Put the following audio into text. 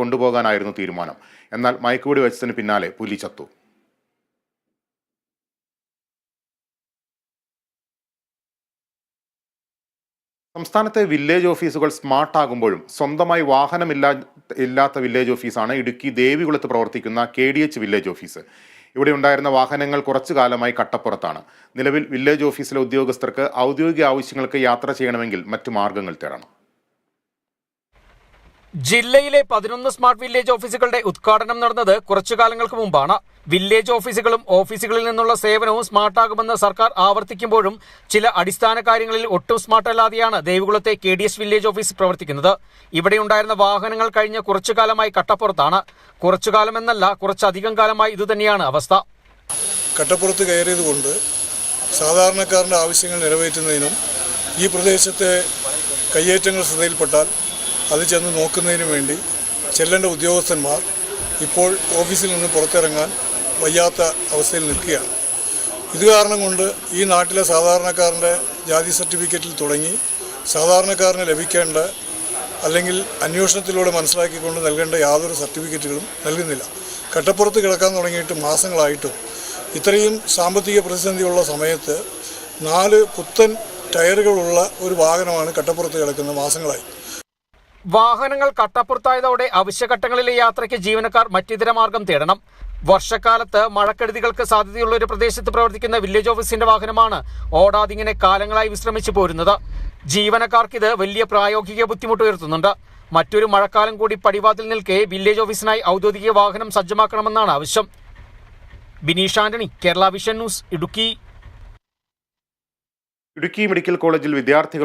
കൊണ്ടുപോകാനായിരുന്നു തീരുമാനം. എന്നാൽ മയക്കുവെടി വെച്ചതിന് പിന്നാലെ പുലി ചത്തു. സംസ്ഥാനത്തെ വില്ലേജ് ഓഫീസുകൾ സ്മാർട്ട് ആകുമ്പോഴും സ്വന്തമായി വാഹനമില്ലാ ഇല്ലാത്ത വില്ലേജ് ഓഫീസാണ് ഇടുക്കി ദേവികുളത്ത് പ്രവർത്തിക്കുന്ന K D H village office. ഇവിടെ ഉണ്ടായിരുന്ന വാഹനങ്ങൾ കുറച്ചു കാലമായി കട്ടപ്പുറത്താണ്. നിലവിൽ വില്ലേജ് ഓഫീസിലെ ഉദ്യോഗസ്ഥർക്ക് ഔദ്യോഗിക ആവശ്യങ്ങൾക്ക് യാത്ര ചെയ്യണമെങ്കിൽ മറ്റു മാർഗങ്ങൾ തേടണം. ജില്ലയിലെ പതിനൊന്ന് സ്മാർട്ട് വില്ലേജ് ഓഫീസുകളുടെ ഉദ്ഘാടനം നടന്നത് കുറച്ചു കാലങ്ങൾക്ക് മുമ്പാണ്. വില്ലേജ് ഓഫീസുകളും ഓഫീസുകളിൽ നിന്നുള്ള സേവനവും സ്മാർട്ടാകുമെന്ന് സർക്കാർ ആവർത്തിക്കുമ്പോഴും ചില അടിസ്ഥാന കാര്യങ്ങളിൽ ഒട്ടും സ്മാർട്ടല്ലാതെയാണ് ദേവികുളത്തെ K D S village office പ്രവർത്തിക്കുന്നത്. ഇവിടെയുണ്ടായിരുന്ന വാഹനങ്ങൾ കഴിഞ്ഞ കുറച്ചു കാലമായി കട്ടപ്പുറത്താണ്. കുറച്ചു കാലമെന്നല്ല കുറച്ചധികം കാലമായി ഇതുതന്നെയാണ് അവസ്ഥ. കട്ടപ്പുറത്ത് കയറിയതുകൊണ്ട് സാധാരണക്കാരന്റെ ആവശ്യങ്ങൾ നിറവേറ്റുന്നതിനും ഈ പ്രദേശത്തെ കയ്യേറ്റങ്ങൾ ശ്രദ്ധയിൽപ്പെട്ടാൽ അത് ചെന്ന് നോക്കുന്നതിന് വേണ്ടി ചെല്ലേണ്ട ഉദ്യോഗസ്ഥന്മാർ ഇപ്പോൾ ഓഫീസിൽ നിന്ന് പുറത്തിറങ്ങാൻ വയ്യാത്ത അവസ്ഥയിൽ നിൽക്കുകയാണ്. ഇത് കാരണം കൊണ്ട് ഈ നാട്ടിലെ സാധാരണക്കാരന്റെ ജാതി സർട്ടിഫിക്കറ്റിൽ തുടങ്ങി സാധാരണക്കാരന് ലഭിക്കേണ്ട അല്ലെങ്കിൽ അന്വേഷണത്തിലൂടെ മനസ്സിലാക്കിക്കൊണ്ട് നൽകേണ്ട യാതൊരു സർട്ടിഫിക്കറ്റുകളും നൽകുന്നില്ല. കട്ടപ്പുറത്ത് കിടക്കാൻ തുടങ്ങിയിട്ട് മാസങ്ങളായിട്ടും ഇത്രയും സാമ്പത്തിക പ്രതിസന്ധിയുള്ള സമയത്ത് നാല് പുത്തൻ ടയറുകളുള്ള ഒരു വാഹനമാണ് കട്ടപ്പുറത്ത് കിടക്കുന്ന മാസങ്ങളായി. വാഹനങ്ങൾ കട്ടപ്പുറത്തായതോടെ അവശ്യഘട്ടങ്ങളിലെ യാത്രയ്ക്ക് ജീവനക്കാർ മറ്റിതര മാർഗം തേടണം. വർഷക്കാലത്ത് മഴക്കെടുതികൾക്ക് സാധ്യതയുള്ള ഒരു പ്രദേശത്ത് പ്രവർത്തിക്കുന്ന വില്ലേജ് ഓഫീസിന്റെ വാഹനമാണ് ഓടാതിങ്ങനെ കാലങ്ങളായി വിശ്രമിച്ചു പോരുന്നത്. ജീവനക്കാർക്കിത് വലിയ പ്രായോഗിക ബുദ്ധിമുട്ട് ഉയർത്തുന്നുണ്ട്. മറ്റൊരു മഴക്കാലം കൂടി പടിവാതിൽ നിൽക്കെ വില്ലേജ് ഓഫീസിനായി ഔദ്യോഗിക വാഹനം സജ്ജമാക്കണമെന്നാണ് ആവശ്യം. Bineesh Antony Kerala vision news Idukki. Idukki medical കോളേജിൽ വിദ്യാർത്ഥികളുടെ